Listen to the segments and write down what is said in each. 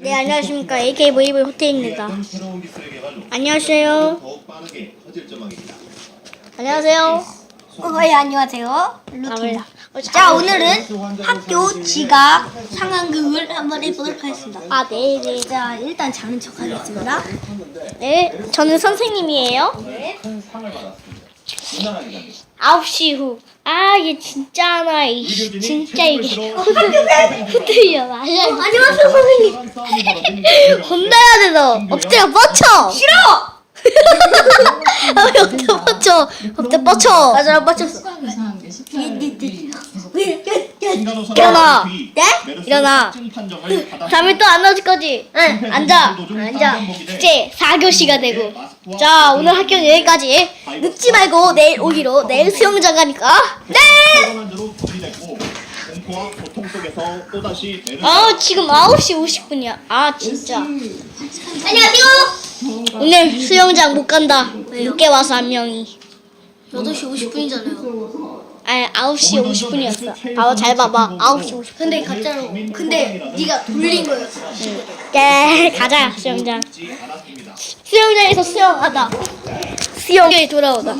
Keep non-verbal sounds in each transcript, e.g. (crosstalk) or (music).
네 안녕하십니까 AKVV 호텔입니다. 새로운 기술의 개발로 안녕하세요. 안녕하세요. 어, 예, 안녕하세요. 아, 루키입니다. 왜? 자, 오늘은 학교 지각 상황극을 한번 해보도록 하겠습니다. 아 네, 네. 자, 일단 자는 척 하겠습니다. 네, 저는 선생님이에요. 큰 9시 후. 아, 얘 진짜 하나이. 진짜 이게. 후들려, 말라. 안녕하세요, 선생님. (laughs) 혼나야 돼, 너. 엎드려 뻗쳐. 싫어! 아, 왜 엎드려 뻗쳐. 엎드려 뻗쳐. 맞아, 뻗쳤어. 깨어나. 뒤 네? 일어나. 잠이 또안 넣어줄 거지? 응, 앉아. 앉아. 이제 4교시가 되고. 자, 오늘 학교는 여기까지. 늦지 말고 내일 오기로. 내일 수영장 가니까. 네! 메르스 아, 지금 9시 50분이야. 아, 진짜. 안녕하세요. 오늘 수영장 못 간다. 늦게 와서 한 명이. 8시 50분이잖아요. 아니, 9시 50분이었어. 봐봐, 잘 봐봐. 9시 50분. 근데 가짜로. 근데 네가 돌린 거였어. 예, 가자, 수영장. 수영장에서 수영하다. 수영에 돌아오다.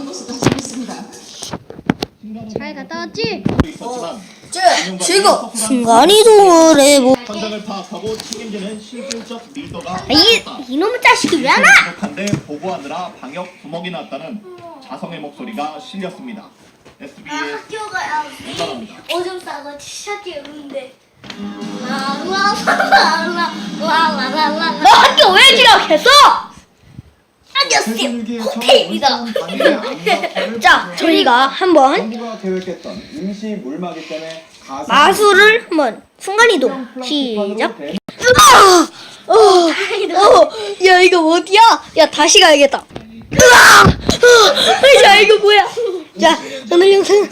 잘 갔다 왔지? 저, 즐거. 순간 이동을 해보. 책임지는 실질적 밀도가 이, 이놈의 자식이 왜 안 와? 부족한데 보고하느라 방역 구멍이 났다는 자성의 목소리가 실렸습니다. SB의 학교 가야 인사합니다. 오줌 싸고 티셔츠 입는데. 너 학교 왜 지각했어? 안녕하세요. 호텔입니다. 자, 저희가 한번 정부가 계획했던 임시 물막이 때문에 가상 마술을 한번 순간이동 시작. 으아! 어, 어, 야 이거 어디야? 야 다시 가야겠다. 으아! 어, 야 이거 뭐야? 자 오늘 여기까지.